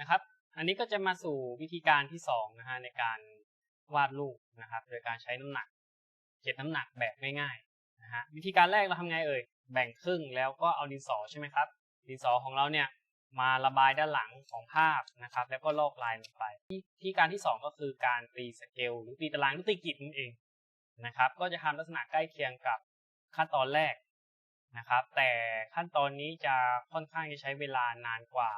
นะครับ อันนี้ก็จะมาสู่วิธีการที่สองนะฮะในการวาดรูปนะครับ โดยการใช้น้ำหนักเก็บน้ำหนักแบบง่ายๆนะฮะวิธีการแรกเราทำไงเอ่ยแบ่งครึ่งแล้วก็เอาดินสอใช่ไหมครับ ดินสอของเราเนี่ยมาระบายด้านหลังของภาพนะครับ แล้วก็ลอกลายลงไปที่ที่การที่สองก็คือการตีสเกลหรือตีตารางหรือตีกริดนั่นเองนะครับ ก็จะทำลักษณะใกล้เคียงกับขั้นตอนแรกนะครับ แต่ขั้นตอนนี้จะค่อนข้างจะใช้เวลานานกว่า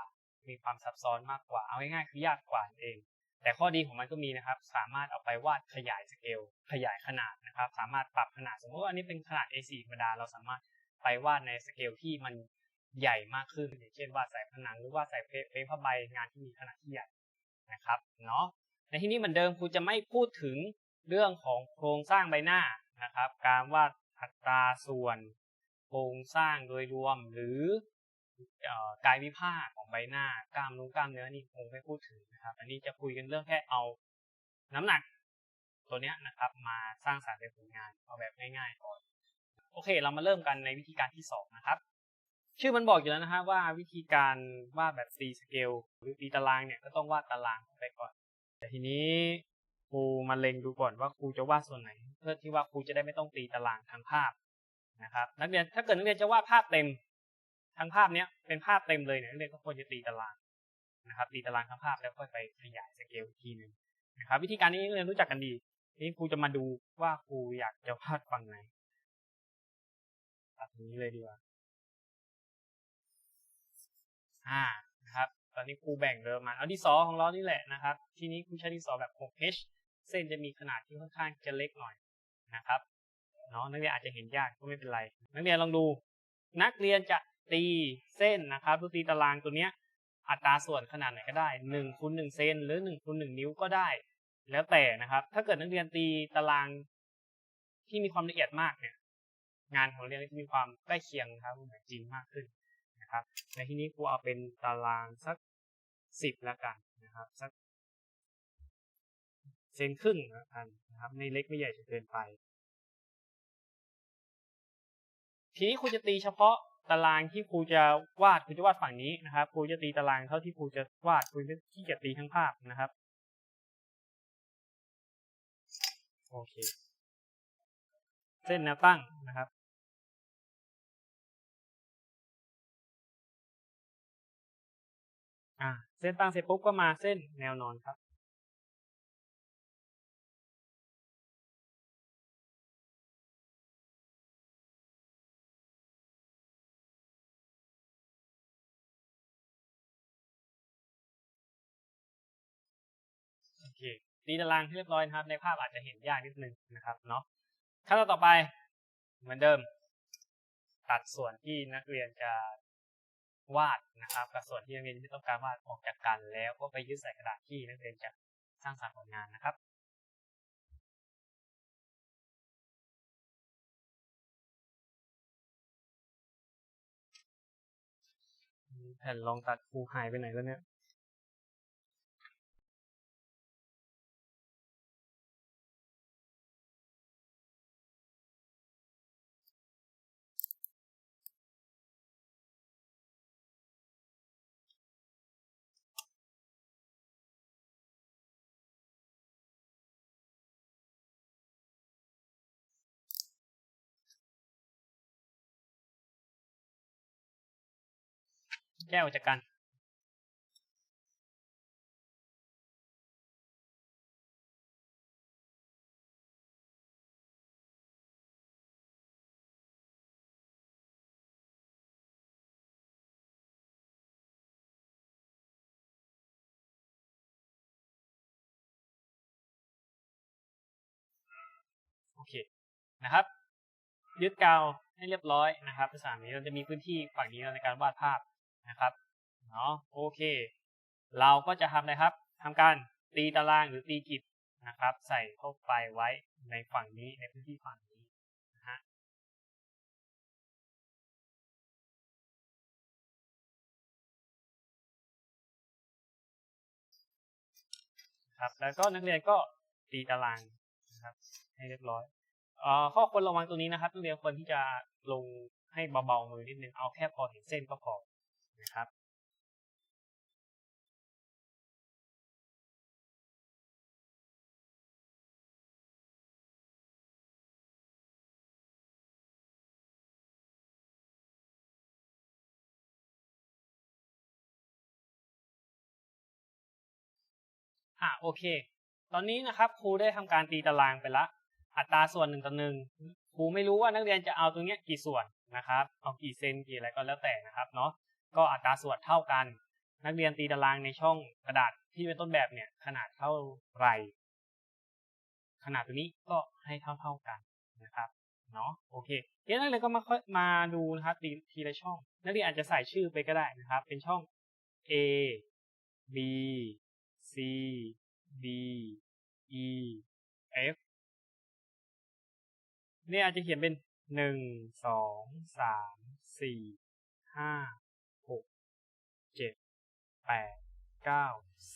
มีความซับซ้อนมากกว่า เอาง่ายๆคือยากกว่าเอง แต่ข้อดีของมันก็มีนะครับ สามารถเอาไปวาดขยายสเกลขยายขนาดนะครับ สามารถปรับขนาด สมมติว่าอันนี้เป็นขนาด A4 ธรรมดา เราสามารถไปวาดในสเกลที่มันใหญ่มากขึ้นอย่างเช่นวาดใส่ผนังหรือวาดใส่เฟรมผ้าใบงานที่มีขนาดที่ใหญ่นะครับเนาะในที่นี้เหมือนเดิมครูจะไม่พูดถึงเรื่องของโครงสร้างใบหน้านะครับ การวาดอัตราส่วน โครงสร้างโดยรวมหรือ กายวิภาคของใบหน้ากล้ามนุ้งกล้ามเนื้อนี่คงไม่พูดถึงนะครับ อันนี้จะคุยกันเรื่องแค่เอาน้ำหนักตัวเนี้ยนะครับ มาสร้างสรรค์เป็นผลงานเอาแบบง่ายๆก่อนโอเค เรามาเริ่มกันในวิธีการที่สองนะครับ ชื่อมันบอกอยู่แล้วนะครับว่าวิธีการวาดแบบตีสเกลหรือตีตารางเนี่ยก็ต้องวาดตารางไปก่อน แต่ทีนี้ครูมาเล็งดูก่อนว่าครูจะวาดส่วนไหน เพื่อที่ว่าครูจะได้ไม่ต้องตีตารางทางภาพนะครับนักเรียนถ้าเกิดนักเรียนจะวาดภาพเต็ม ทั้งภาพเนี้ยเป็นภาพเต็มเลยเนี่ยนักเรียนก็ควรจะตีตารางนะครับ ตีตารางทั้งภาพแล้วค่อยไปขยายสเกลอีกทีหนึ่งนะครับ วิธีการนี้นักเรียนรู้จักกันดีทีนี้ครูจะมาดูว่าครูอยากจะวาดฝั่งไหนตัดตรงนี้เลยดีกว่าอ่านะครับ ตอนนี้ครูแบ่งเริ่มมาเอาที่ซอของเรานี่แหละนะครับ ทีนี้ครูใช้ที่ซอแบบ 6H เส้นจะมีขนาดที่ค่อนข้างจะเล็กหน่อยนะครับเนาะนักเรียนอาจจะเห็นยากก็ไม่เป็นไร นักเรียนลองดู นักเรียนจะ ตีเส้นนะครับหรือตีตารางตัวเนี้ยอัตราส่วนขนาดไหนก็ได้1คูณ1เซนหรือ1คูณ1นิ้วก็ได้ แล้วแต่นะครับ ถ้าเกิดนักเรียนตีตารางที่มีความละเอียดมากเนี่ย งานของเรียนจะมีความใกล้เคียงครับเหมือนจริงมากขึ้นนะครับในที่นี้ครูเอาเป็นตารางสักสิบแล้วกันนะครับสักเซนครึ่งแล้วกันนะครับไม่เล็กไม่ใหญ่จนเกินไป ทีนี้ครูจะตีเฉพาะ ตารางที่ครูจะวาดครูจะวาดฝั่งนี้นะครับครูจะตีตารางเท่าที่ครูจะวาดครูจะที่จะตีทั้งภาพนะครับโอเคเส้นแนวตั้งนะครับ อ่า เส้นตั้งเสร็จปุ๊บก็มาเส้นแนวนอนครับ ตีตารางที่เรียบร้อยนะครับ ในภาพอาจจะเห็นยากนิดนึงนะครับเนาะขั้นตอนต่อไปเหมือนเดิม ตัดส่วนที่นักเรียนจะวาดนะครับ กับส่วนที่นักเรียนไม่ต้องการวาดออกจากกันแล้วก็ไปยึดใส่กระดาษที่นักเรียนจะสร้างสรรค์ผลงานนะครับแผ่นรองตัดครูหายไปไหนแล้วเนี่ย แยกออกจากกันโอเคนะครับ ยึดกาวให้เรียบร้อยนะครับภาษานี้เราจะมีพื้นที่ฝั่งนี้ในการวาดภาพ นะครับเนาะโอเค เราก็จะทำอะไรครับทำการตีตารางหรือตีกิจนะครับ ใส่เข้าไปไว้ในฝั่งนี้ในพื้นที่ฝั่งนี้นะฮะครับแล้วก็นักเรียนก็ตีตารางนะครับ ให้เรียบร้อยเอ่อข้อควรระวังตรงนี้นะครับนักเรียนควรที่จะลงให้เบาๆมือนิดนึงเอาแค่พอเห็นเส้นก็พอะครับอะโอเค ตอนนี้นะครับครูได้ทำการตีตารางไปละอัตราส่วนหนึ่งต่อหนึ่งครูไม่รู้ว่านักเรียนจะเอาตรงเนี้ยกี่ส่วนนะครับ เอากี่เซนกี่อะไรก็แล้วแต่นะครับเนาะ ก็อัตราส่วนเท่ากัน นักเรียนตีตารางในช่องกระดาษที่เป็นต้นแบบเนี่ย ขนาดเท่าไร ขนาดตัวนี้ก็ให้เท่าเท่าๆกันนะครับเนาะโอเคเดี๋ยวนักเรียนก็มาค่อยมาดูนะครับตีทีละช่อง นักเรียนอาจจะใส่ชื่อไปก็ได้นะครับ เป็นช่อง A B C D E F เนี่ยอาจจะเขียนเป็นหนึ่งสองสามสี่ห้า เจ็ดแปดเก้า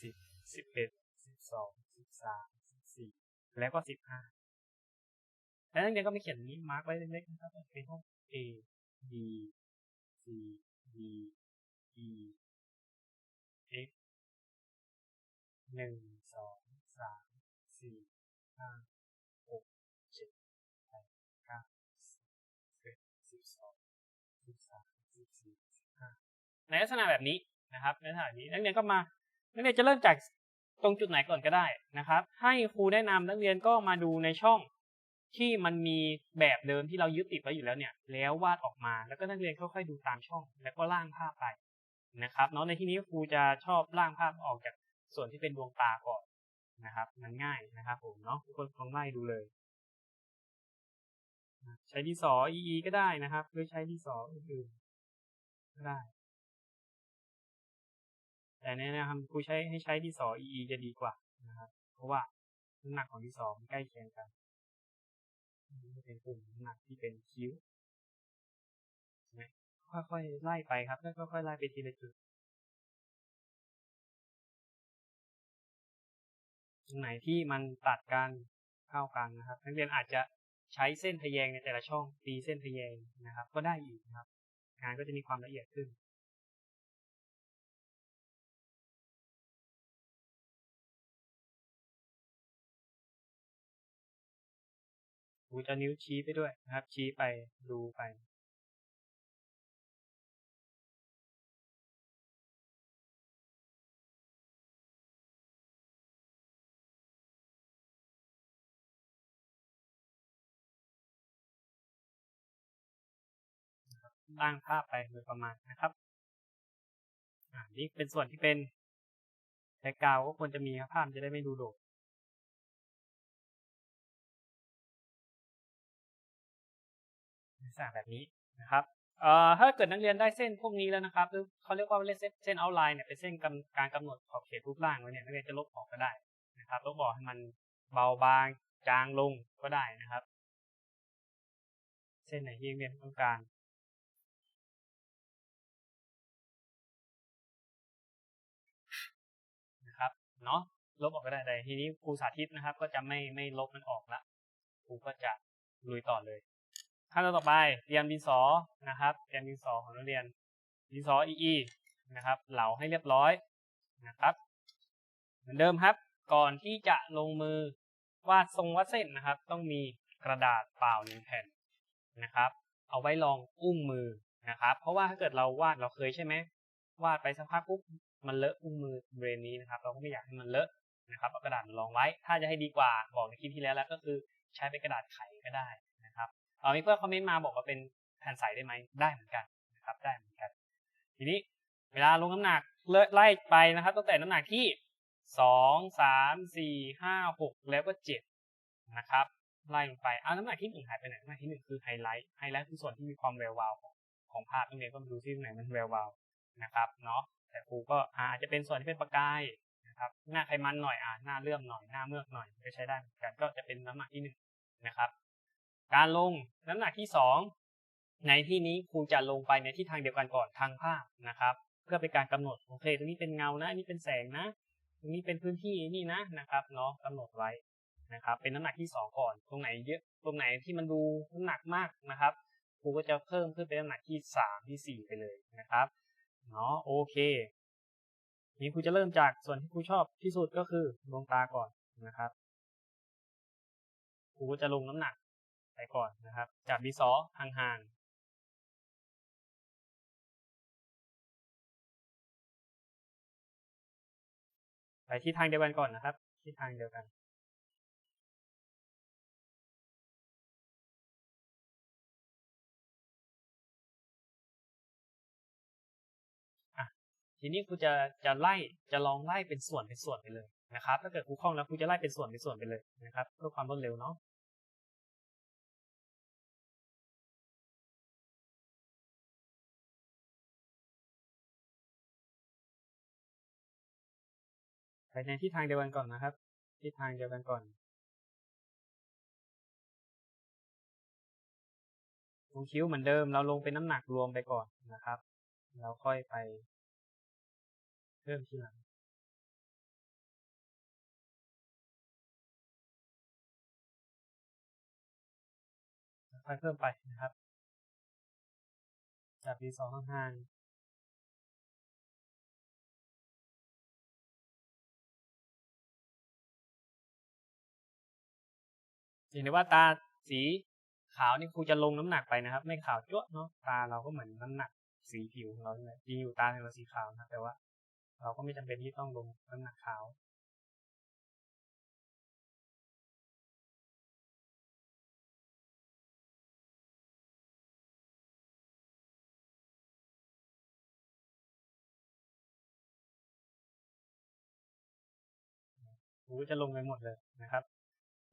สิบสิบเอ็ดสิบสองสิบสามสิบสี่แล้วก็สิบห้าแล้วนักเรียนก็ไม่เขียนนี้มาร์กไว้เล็กๆนะครับเป็นห้อง A B C D E F หนึ่งสองสามสี่ห้า ในลักษณะแบบนี้นะครับในลักษณะแบบนี้นักเรียนก็มา นักเรียนจะเริ่มจากตรงจุดไหนก่อนก็ได้นะครับ ให้ครูแนะนำนักเรียนก็มาดูในช่องที่มันมีแบบเดิมที่เรายึดติดไว้อยู่แล้วเนี่ย แล้ววาดออกมาแล้วก็นักเรียนค่อยๆดูตามช่อง แล้วก็ร่างภาพไปนะครับเนาะในที่นี้ครูจะชอบร่างภาพออกจากส่วนที่เป็นดวงตาก่อนนะครับ มันง่ายนะครับ ผมเนาะทุกคนลองไล่ดูเลย ใช้ดินสอ EE ก็ได้นะครับ หรือใช้ดินสออื่นๆก็ได้ แต่แนะนำครูใช้ให้ใช้ดินสอ EE จะดีกว่านะครับ เพราะว่าน้ำหนักของดินสอมันใกล้เคียงกันเป็นกลุ่มน้ำหนักที่เป็นคิ้วใช่ไหมค่อยๆไล่ไปครับค่อยๆไล่ไปทีละจุดตรงไหนที่มันตัดกันเข้ากันนะครับ นักเรียนอาจจะใช้เส้นทะแยงในแต่ละช่องตีเส้นทะแยงนะครับ ก็ได้อีกนะครับ งานก็จะมีความละเอียดขึ้น ครูจะนิ้วชี้ไปด้วยนะครับ ชี้ไปดูไปร่างภาพไปโดยประมาณนะครับอ่านี่เป็นส่วนที่เป็นแบ็กกราวก็ควรจะมีครับภาพจะได้ไม่ดูโดด ษณะแบบนี้นะครับเอ่อถ้าเกิดนักเรียนได้เส้นพวกนี้แล้วนะครับหรือเขาเรียกว่าเส้นเส้นเอาไลน์เนี่ยเป็นเส้นการกำหนดขอบเขตรูปร่างไว้เนี่ยนักเรียนจะลบออกก็ได้นะครับลบออกให้มันเบาบางจางลงก็ได้นะครับ เส้นไหนที่นักเรียนต้องการนะครับเนาะลบออกก็ได้แต่ทีนี้ครูสาธิตนะครับ ก็จะไม่ไม่ลบมันออกละครูก็จะลุยต่อเลย ขั้นตอนต่อไปเตรียมดินสอนะครับ เตรียมดินสอของนักเรียนดินสอ EE นะครับ เหลาให้เรียบร้อยนะครับ เหมือนเดิมครับ ก่อนที่จะลงมือวาดทรงวาดเส้นนะครับ ต้องมีกระดาษเปล่าหนึ่งแผ่นนะครับ เอาไว้รองอุ้งมือนะครับ เพราะว่าถ้าเกิดเราวาดเราเคยใช่ไหมวาดไปสักพักปุ๊บมันเลอะอุ้งมือบริเวณนี้นะครับ เราก็ไม่อยากให้มันเลอะนะครับเอากระดาษรองไว้ ถ้าจะให้ดีกว่าบอกในคลิปที่แล้วแล้วก็คือใช้เป็นกระดาษไขก็ได้ เอามีเพื่อนคอมเมนต์มาบอกว่าเป็นแผ่นใสได้ไหมได้เหมือนกันนะครับได้เหมือนกัน ทีนี้เวลาลงน้ำหนักไล่ไปนะครับตั้งแต่น้ำหนักที่สองสามสี่ห้าหกแล้วก็เจ็ดนะครับไล่ลงไปเอาน้ำหนักที่หนึ่งหายไปไหนน้ำหนักที่หนึ่งคือไฮไลท์ไฮไลท์คือส่วนที่มีความแวววาวของของภาพตรงนี้ก็มาดูที่ไหนมันแวววาวนะครับเนาะแต่ครูก็อาจจะเป็นส่วนที่เป็นประกายนะครับหน้าไขมันหน่อยอ่าหน้าเลื่อมหน่อยหน้าเมือกหน่อยก็ใช้ได้เหมือนกันก็จะเป็นน้ำหนักที่หนึ่งนะครับ การลง น้ำหนักที่สองในที่นี้ครูจะลงไปในที่ทางเดียวกันก่อนทางภาพนะครับ เพื่อเป็นการกำหนดโอเคตรงนี้เป็นเงานะอันนี้เป็นแสงนะตรงนี้เป็นพื้นที่นี่นะนะครับเนาะกำหนดไว้นะครับ เป็นน้ำหนักที่สองก่อน ตรงไหนเยอะตรงไหนที่มันดูน้ำหนักมากนะครับครูก็จะเพิ่มขึ้นเป็นน้ำหนักที่สามที่สี่ไปเลยนะครับเนาะโอเคนี่ครูจะเริ่มจากส่วนที่ครูชอบที่สุดก็คือดวงตาก่อนนะครับครูก็จะลงน้ำหนัก ไปก่อนนะครับ จากดีซอห่างไปที่ทางเดียวกันก่อนนะครับ ที่ทางเดียวกัน ทีนี้ครูจะจะไล่จะลองไล่เป็นส่วนเป็นส่วนไปเลยนะครับ ถ้าเกิดครูคล่องแล้วครูจะไล่เป็นส่วนเป็นส่วนไปเลยนะครับเพื่อความรวดเร็วเนาะ ไปในที่ทางเดียวกันก่อนนะครับที่ทางเดียวกันก่อนตรงคิ้วเหมือนเดิม เราลงเป็นน้ำหนักรวมไปก่อนนะครับแล้วค่อยไปเพิ่มทีหลังค่อยเพิ่มไปนะครับ จากดีสองห่าง เห็นได้ว่าตาสีขาวนี่ครูจะลงน้ำหนักไปนะครับ ไม่ขาวจ้วเนาะตาเราก็เหมือนน้ำหนักสีผิวของเราเนี่ยจริงอยู่ตาเราสีขาวนะแต่ว่า เราก็ไม่จำเป็นที่ต้องลงน้ำหนักขาว ครูจะลงไปหมดเลยนะครับ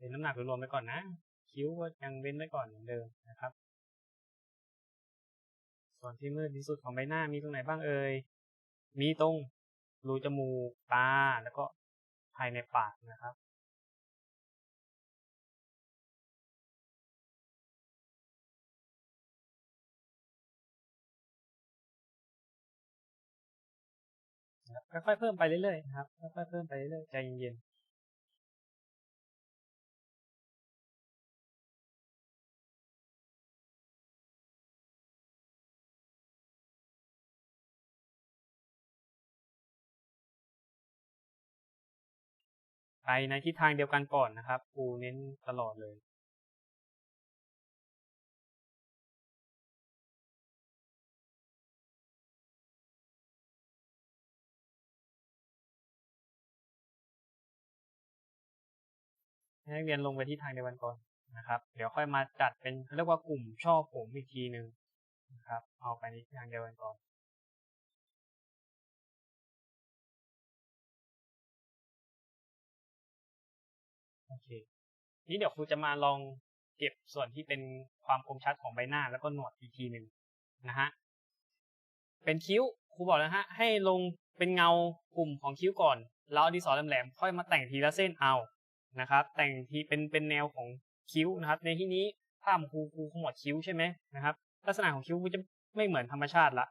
เป็นน้ำหนักรวมไปก่อนนะ คิ้วก็ยังเว้นไว้ก่อนเหมือนเดิมนะครับ ส่วนที่มืดที่สุดของใบหน้ามีตรงไหนบ้างเอ่ย มีตรงรูจมูกตาแล้วก็ภายในปากนะครับค่อยๆเพิ่มไปเรื่อยๆนะครับค่อยๆเพิ่มไปเรื่อยๆใจเย็นๆ ในทิศทางเดียวกันก่อนนะครับครูเน้นตลอดเลยให้นักเรียนลงไปที่ทางเดียวกันก่อนนะครับ เดี๋ยวค่อยมาจัดเป็นเรียกว่ากลุ่มชอบผมอีกทีหนึ่งนะครับ เอาไปในทางเดียวกันก่อน นี้เดี๋ยวครูจะมาลองเก็บส่วนที่เป็นความคมชัดของใบหน้าแล้วก็หนวดอีกทีหนึ่งนะฮะเป็นคิ้วครูบอกแล้วฮะ ให้ลงเป็นเงากลุ่มของคิ้วก่อน แล้วดินสอแหลมๆค่อยมาแต่งทีละเส้นเอานะครับ แต่งทีเป็นเป็นแนวของคิ้วนะครับ ในที่นี้ภาพครูครูขมวดคิ้วใช่ไหมนะครับ ลักษณะของคิ้วจะไม่เหมือนธรรมชาติละ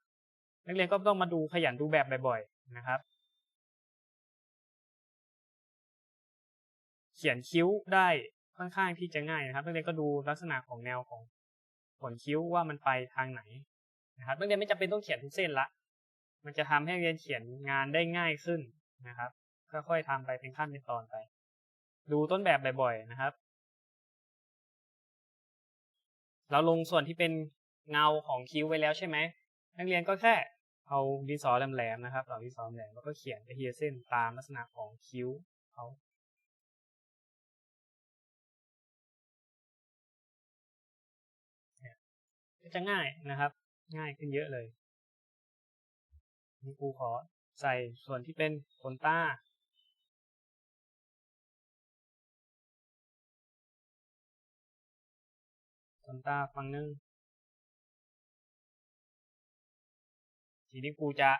นักเรียนก็ต้องมาดูขยันดูแบบบ่อยๆนะครับ เขียนคิ้วได้ ค่อนข้างที่จะง่ายนะครับนักเรียนก็ดูลักษณะของแนวของขนคิ้วว่ามันไปทางไหนนะครับนักเรียนไม่จำเป็นต้องเขียนทุกเส้นละ มันจะทำให้นักเรียนเขียนงานได้ง่ายขึ้นนะครับค่อยๆทำไปเป็นขั้นเป็นตอนไป ดูต้นแบบบ่อยๆนะครับ เราลงส่วนที่เป็นเงาของคิ้วไว้แล้วใช่ไหมนักเรียนก็แค่เอาดินสอแหลมๆนะครับเอาดินสอแหลมแล้วก็เขียนไปทีละเส้นตามลักษณะของคิ้วเขา จะง่ายนะครับ ง่ายขึ้นเยอะเลยนี่ครูขอใส่ส่วนที่เป็นขนตาขนตาฝั่งนึงทีนี้ครูจะ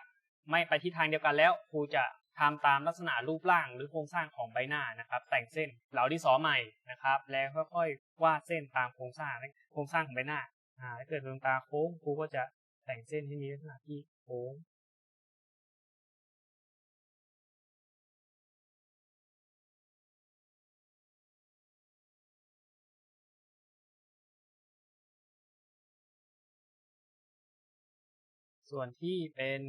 ไม่ไปที่ทางเดียวกันแล้วครูจะทำตามลักษณะรูปร่างหรือโครงสร้างของใบหน้านะครับ แต่งเส้นเหลาที่สอใหม่นะครับ แล้วค่อยๆวาดเส้นตามโครงสร้างโครงสร้างของใบหน้า อ่าถ้าเกิดดวงตาโค้งครูก็จะแต่งเส้นให้มีลักษณะที่โค้งส่วนที่เป็น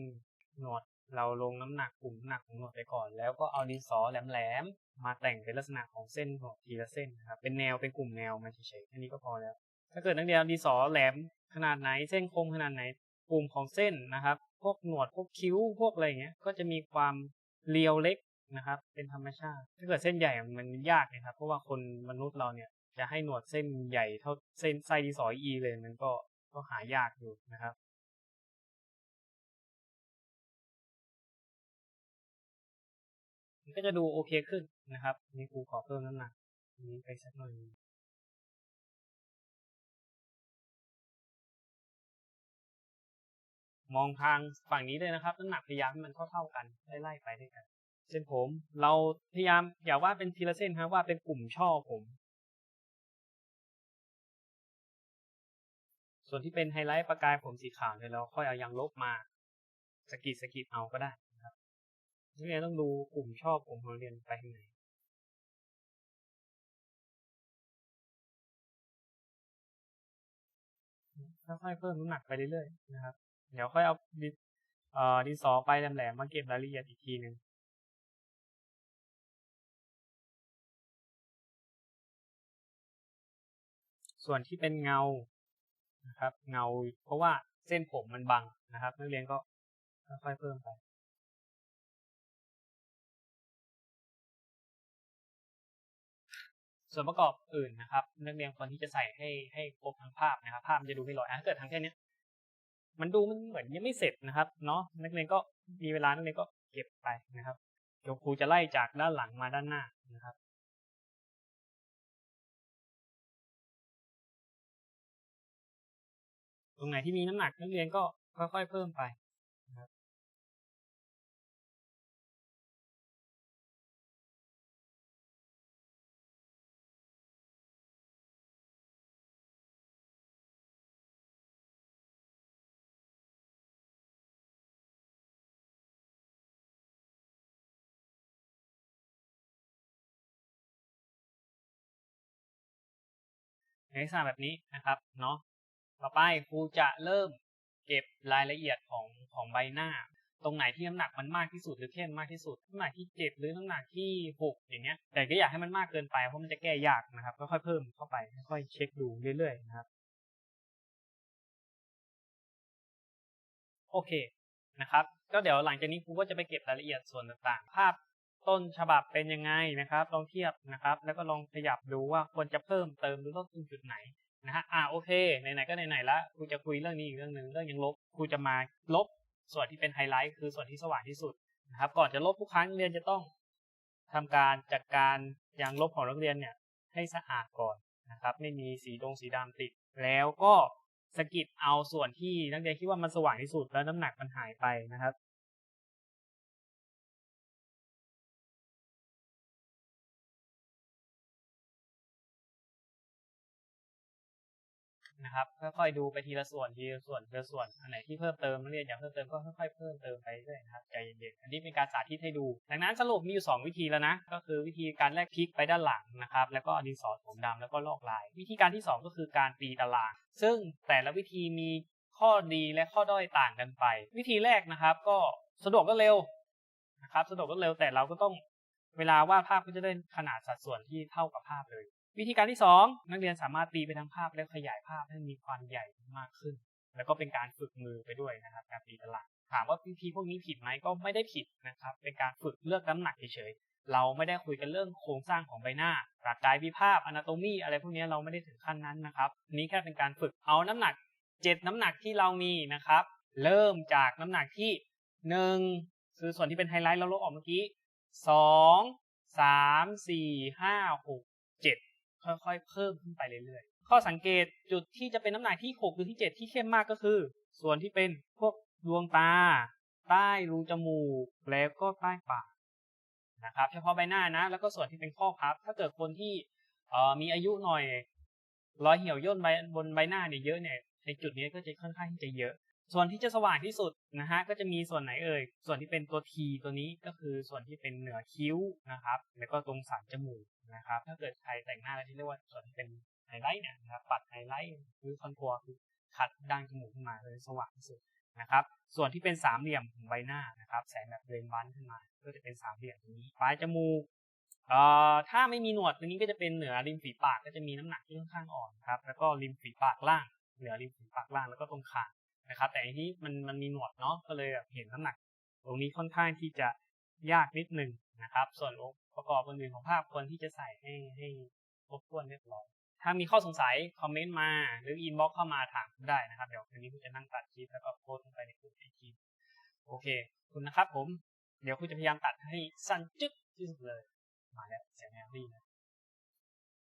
หนวดเราลงน้ำหนักกลุ่มหนักของหนวดไปก่อน แล้วก็เอาดินสอแหลมๆมาแต่งเป็นลักษณะของเส้นหนวดทีละเส้นนะครับเป็นแนวเป็นกลุ่มแนวมาเฉยๆแค่นี้ก็พอแล้ว ถ้าเกิดนักเรียนดินสอแหลมขนาดไหน เส้นคมขนาดไหนกลุ่มของเส้นนะครับ พวกหนวดพวกคิ้วพวกอะไรเงี้ยก็จะมีความเรียวเล็กนะครับ เป็นธรรมชาติ ถ้าเกิดเส้นใหญ่มันยากนะครับ เพราะว่าคนมนุษย์เราเนี่ยจะให้หนวดเส้นใหญ่เท่าเส้นไส้ดีสออีเลยมันก็ก็หายากอยู่นะครับมันก็จะดูโอเคขึ้นนะครับนี่ครูขอเพิ่มน้ำหนักนี้ไปสักหน่อย มองทางฝั่งนี้เลยนะครับน้ำหนักพยายามให้มันเท่าๆกันไล่ๆไปด้วยกัน เส้นผม เราพยายามอย่าว่าเป็นทีละเส้นครับว่าเป็นกลุ่มช่อผม ส่วนที่เป็นไฮไลท์ประกายผมสีขาวเนี่ยเราค่อยเอายางลบมาสกิดสกิดเอาก็ได้นะครับนักเรียนต้องดูกลุ่มชอบผมของเรียนไปทางไหนค่อยๆเพิ่มน้ำหนักไปเรื่อยๆนะครับ เดี๋ยวค่อยเอาดินเอ่อดินสอไปแหลมๆมาเก็บรายละเอียดอีกทีหนึ่งส่วนที่เป็นเงานะครับ เงาเพราะว่าเส้นผมมันบังนะครับนักเรียนก็ค่อยๆเพิ่มไปส่วนประกอบอื่นนะครับ นักเรียนควรที่จะใส่ให้ให้ครบทั้งภาพนะครับ ภาพมันจะดูไม่ลอยถ้าเกิดทำแค่นี้ มันดูมันเหมือนยังไม่เสร็จนะครับ เนาะนักเรียนก็มีเวลานักเรียนก็เก็บไปนะครับเดี๋ยวครูจะไล่จากด้านหลังมาด้านหน้านะครับตรงไหนที่มีน้ำหนักนักเรียนก็ค่อยๆเพิ่มไป ในลักษณะแบบนี้นะครับเนาะต่อไปครูจะเริ่มเก็บรายละเอียดของของใบหน้า ตรงไหนที่น้ำหนักมันมากที่สุดหรือเข้มมากที่สุดน้ำหนักที่เจ็ดหรือน้ำหนักที่หกอย่างเงี้ย แต่ก็อยากให้มันมากเกินไปเพราะมันจะแก้ยากนะครับก็ค่อยเพิ่มเข้าไปค่อยเช็คดูเรื่อยๆนะครับโอเคนะครับ ก็เดี๋ยวหลังจากนี้ครูก็จะไปเก็บรายละเอียดส่วนต่างๆ ภาพ ต้นฉบับเป็นยังไงนะครับ ลองเทียบนะครับ แล้วก็ลองขยับดูว่าควรจะเพิ่มเติมหรือลดตรงจุดไหนนะฮะอ่าโอเคไหนๆก็ไหนๆละครูจะคุยเรื่องนี้อีกเรื่องหนึ่งเรื่องยังลบครูจะมาลบส่วนที่เป็นไฮไลท์คือส่วนที่สว่างที่สุดนะครับ ก่อนจะลบทุกครั้งนักเรียนจะต้องทำการจัดการยางลบของนักเรียนเนี่ยให้สะอาดก่อนนะครับ ไม่มีสีดงสีดำติด แล้วก็สกิดเอาส่วนที่นักเรียนคิดว่ามันสว่างที่สุดแล้วน้ำหนักมันหายไปนะครับ นะครับค่อยๆดูไปทีละส่วนทีละส่วนทีละส่วนอันไหนที่เพิ่มเติมนักเรียนอยากเพิ่มเติมก็ค่อยๆเพิ่มเติมไปเรื่อยนะครับใจเย็นๆอันนี้เป็นการสาธิตให้ดู ดังนั้นสรุปมีอยู่2วิธีแล้วนะก็คือวิธีการแลกพลิกไปด้านหลังนะครับแล้วก็ดินสอผมดำแล้วก็ลอกลาย วิธีการที่ 2 ก็คือการตีตาราง ซึ่งแต่ละวิธีมีข้อดีและข้อด้อยต่างกันไป วิธีแรกนะครับ ก็สะดวกก็เร็วนะครับสะดวกก็เร็วแต่เราก็ต้องเวลาวาดภาพก็จะได้ขนาดสัดส่วนที่เท่ากับภาพเลย วิธีการที่ 2 นักเรียนสามารถตีไปทั้งภาพและขยายภาพให้มีความใหญ่มากขึ้น แล้วก็เป็นการฝึกมือไปด้วยนะครับการตีตารางถามว่าวิธีพวกนี้ผิดไหมก็ไม่ได้ผิดนะครับเป็นการฝึกเลือกน้ำหนักเฉยๆเราไม่ได้คุยกันเรื่องโครงสร้างของใบหน้าหลักกายวิภาพอนาโตมีอะไรพวกนี้เราไม่ได้ถึงขั้นนั้นนะครับนี้แค่เป็นการฝึกเอาน้ำหนัก 7 น้ำหนักที่เรามีนะครับเริ่มจากน้ำหนักที่ 1 คือส่วนที่เป็นไฮไลท์เราลบออกเมื่อกี้ 2 3 4 5 6 7 ค่อยๆ เพิ่มขึ้นไปเรื่อยๆ ข้อสังเกตจุดที่จะเป็นน้ำหนักที่6หรือที่ 7 ที่เข้มมากก็คือ ส่วนที่เป็นพวกดวงตา ใต้รูจมูก แล้วก็ใต้ปากนะครับ เฉพาะใบหน้านะ แล้วก็ส่วนที่เป็นข้อพับ ถ้าเกิดคนที่เออมีอายุหน่อยรอยเหี่ยวย่นใบบนใบหน้าเนี่ยเยอะเนี่ยในจุดนี้ก็จะค่อนข้างที่จะเยอะ ส่วนที่จะสว่างที่สุดนะฮะก็จะมีส่วนไหนเอ่ยส่วนที่เป็นตัว T ตัวนี้ก็คือส่วนที่เป็นเหนือคิ้วนะครับ แล้วก็ตรงสันจมูกนะครับ ถ้าเกิดใครแต่งหน้าแล้วที่เรียกว่าส่วนที่เป็นไฮไลท์เนี่ยนะครับปัดไฮไลท์หรือคอนทัวร์คือขัดดังจมูกขึ้นมาเลยสว่างที่สุดนะครับ ส่วนที่เป็นสามเหลี่ยมของใบหน้านะครับแสงแบบเรนบันขึ้นมา ก็จะเป็นสามเหลี่ยมตรงนี้ปลายจมูกเอ่อถ้าไม่มีหนวดตรงนี้ก็จะเป็นเหนือริมฝีปากก็จะมีน้ำหนักที่ค่อนข้างอ่อนครับแล้วก็ริมฝีปากล่างเหนือริมฝีปากล่างแล้วก็ตรงคาง นะครับ แต่อันนี้มันมันมีหนวดเนาะก็เลยแบบเห็นน้ำหนัก ตรงนี้ค่อนข้างที่จะยากนิดนึงนะครับ ส่วนองค์ประกอบอื่นๆของภาพควรที่จะใส่ให้ให้ครบถ้วนเรียบร้อยถ้ามีข้อสงสัยคอมเมนต์มาหรืออินบ็อกเข้ามาถามได้นะครับ เดี๋ยวคืนนี้ผมจะนั่งตัดคลิปแล้วก็โพสต์ลงไปในกลุ่มไอทีโอเค คุณนะครับผม เดี๋ยวคุณจะพยายามตัดให้สั้นจึ๊กที่สุดเลย มาแล้วเสียงแอลลี่นะ